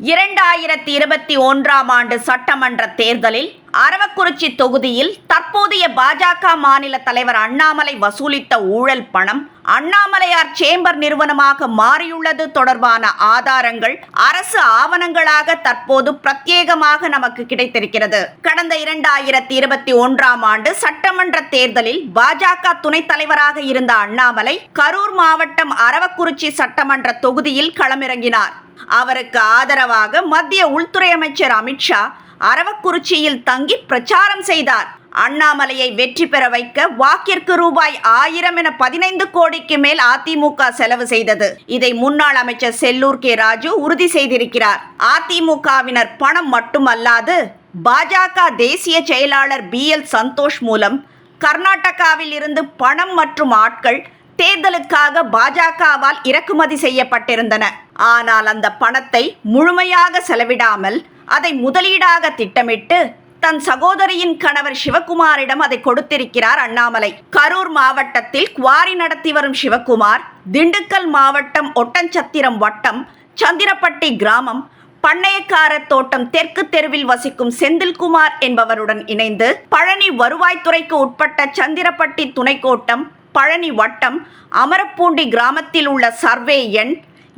இரண்டாயிரத்தி இருபத்தி ஒன்றாம் ஆண்டு சட்டமன்ற தேர்தலில் அரவக்குறிச்சி தொகுதியில் தற்போதைய பாஜக மாநில தலைவர் அண்ணாமலை வசூலித்த ஊழல் பணம் அண்ணாமலையார் சேம்பர் நிறுவனமாக மாறியுள்ளது தொடர்பான ஆதாரங்கள் அரசு ஆவணங்களாக தற்போது பிரத்யேகமாக நமக்கு கிடைத்திருக்கிறது. கடந்த இரண்டாயிரத்தி இருபத்தி ஒன்றாம் ஆண்டு சட்டமன்ற தேர்தலில் பாஜக துணைத் தலைவராக இருந்த அண்ணாமலை கரூர் மாவட்டம் அரவக்குறிச்சி சட்டமன்ற தொகுதியில் களமிறங்கினார். அவருக்கு ஆதரவாக மத்திய உள்துறை அமைச்சர் அமித்ஷா அரவக்குறிச்சியில் தங்கி பிரச்சாரம் செய்தார். அண்ணாமலையை வெற்றி பெற வைக்க வாக்கிற்கு ரூபாய் ஆயிரம் என பதினைந்து கோடிக்கு மேல் அதிமுக செலவு செய்தது. இதை முன்னாள் அமைச்சர் செல்லூர் கே. ராஜு உறுதி செய்திருக்கிறார். அதிமுகவினர் பணம் மட்டுமல்லாது பாஜக தேசிய செயலாளர் பி. எல். சந்தோஷ் மூலம் கர்நாடகாவில் இருந்து பணம் மற்றும் ஆட்கள் தேர்தலுக்காக பாஜகவால் இறக்குமதி செய்யப்பட்டிருந்தன. ஆனால் அந்த பணத்தை முழுமையாக செலவிடாமல் அதை முதலீடாக திட்டமிட்டு தன் சகோதரியின் கணவர் சிவகுமாரிடம் அதை கொடுத்திருக்கிறார் அண்ணாமலை. கரூர் மாவட்டத்தில் குவாரி நடத்தி வரும் சிவகுமார் திண்டுக்கல் மாவட்டம் ஒட்டஞ்சத்திரம் வட்டம் சந்திரப்பட்டி கிராமம் பண்ணையக்கார தோட்டம் தெற்கு தெருவில் வசிக்கும் செந்தில்குமார் என்பவருடன் இணைந்து பழனி வருவாய்த்துறைக்கு உட்பட்ட சந்திரப்பட்டி துணைக்கோட்டம் பழனி வட்டம் அமரப்பூண்டி கிராமத்தில் உள்ள சர்வே எண்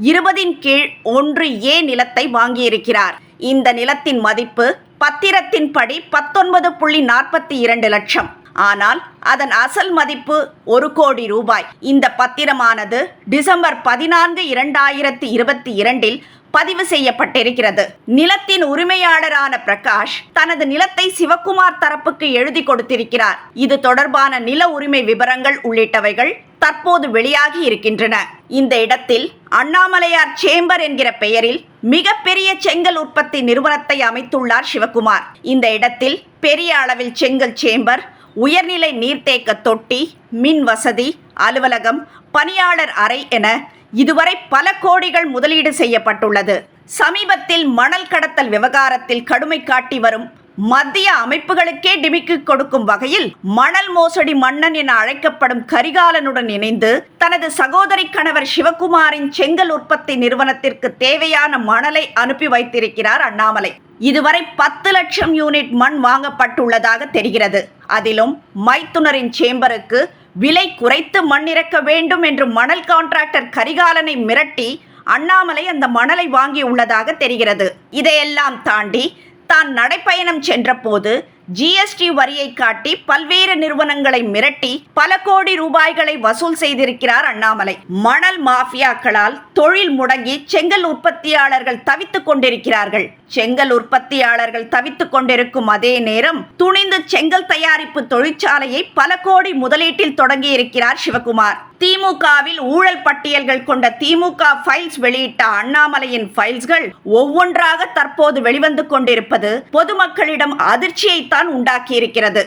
இருபதின் கீழ் ஒன்று ஏ நிலத்தை வாங்கியிருக்கிறார். இந்த நிலத்தின் மதிப்பு பத்திரத்தின்படி பத்தொன்பது புள்ளி நாற்பத்தி இரண்டு லட்சம். ஆனால் அதன் அசல் மதிப்பு ஒரு கோடி ரூபாய். இந்த பத்திரமானது டிசம்பர் பதினான்கு இரண்டாயிரத்தி இருபத்தி இரண்டில் பதிவு செய்யப்பட்டிருக்கிறது. நிலத்தின் உரிமையாளரான பிரகாஷ் தனது நிலத்தை சிவக்குமார் தரப்புக்கு எழுதி கொடுத்திருக்கிறார். இது தொடர்பான நில உரிமை விவரங்கள் உள்ளிட்டவைகள் தற்போது வெளியாகி இருக்கின்றன. இந்த இடத்தில் அண்ணாமலையார் சேம்பர் என்கிற பெயரில் மிகப்பெரிய செங்கல் உற்பத்தி நிறுவனத்தை அமைத்துள்ளார் சிவகுமார். இந்த இடத்தில் பெரிய அளவில் செங்கல் சேம்பர் உயர்நிலை நீர்த்தேக்க தொட்டி மின் வசதி அலுவலகம் பணியாளர் அறை என இதுவரை பல கோடிகள் முதலீடு செய்யப்பட்டுள்ளது. சமீபத்தில் மணல் கடத்தல் விவகாரத்தில் கடுமை காட்டி வரும் மத்திய அமைப்புகளுக்கே டிமிக்கு கொடுக்கும் வகையில் மணல் மோசடி மன்னன் என அழைக்கப்படும் கரிகாலனுடன் இணைந்து தனது சகோதரி கணவர் சிவகுமாரின் செங்கல் உற்பத்தி நிறுவனத்திற்கு தேவையான மணலை அனுப்பி வைத்திருக்கிறார் அண்ணாமலை. இதுவரை பத்து லட்சம் யூனிட் மண் வாங்கப்பட்டுள்ளதாக தெரிகிறது. அதிலும் மைத்துனரின் சேம்பருக்கு விலை குறைத்து மண் இறக்க வேண்டும் என்று மணல் கான்ட்ராக்டர் கரிகாலனை மிரட்டி அண்ணாமலை அந்த மணலை வாங்கியுள்ளதாக தெரிகிறது. இதையெல்லாம் தாண்டி தான் நடைப்பயணம் சென்றபோது ஜிஎஸ்டி வரியை காட்டி பல்வேறு நிறுவனங்களை மிரட்டி பல கோடி ரூபாய்களை வசூல் செய்திருக்கிறார் அண்ணாமலை. மணல் மாஃபியாக்களால் தொழில் முடங்கி செங்கல் உற்பத்தியாளர்கள் தவித்துக் கொண்டிருக்கிறார்கள். செங்கல் உற்பத்தியாளர்கள் தவித்துக் கொண்டிருக்கும் அதே நேரம் துணிந்து செங்கல் தயாரிப்பு தொழிற்சாலையை பல கோடி முதலீட்டில் தொடங்கி இருக்கிறார் சிவகுமார். திமுகவில் ஊழல் பட்டியல்கள் கொண்ட திமுக ஃபைல்ஸ் வெளியிட்ட அண்ணாமலையின் ஃபைல்ஸ்கள் ஒவ்வொன்றாக தற்போது வெளிவந்து கொண்டிருப்பது பொதுமக்களிடம் அதிர்ச்சியைத்தான் உண்டாக்கியிருக்கிறது.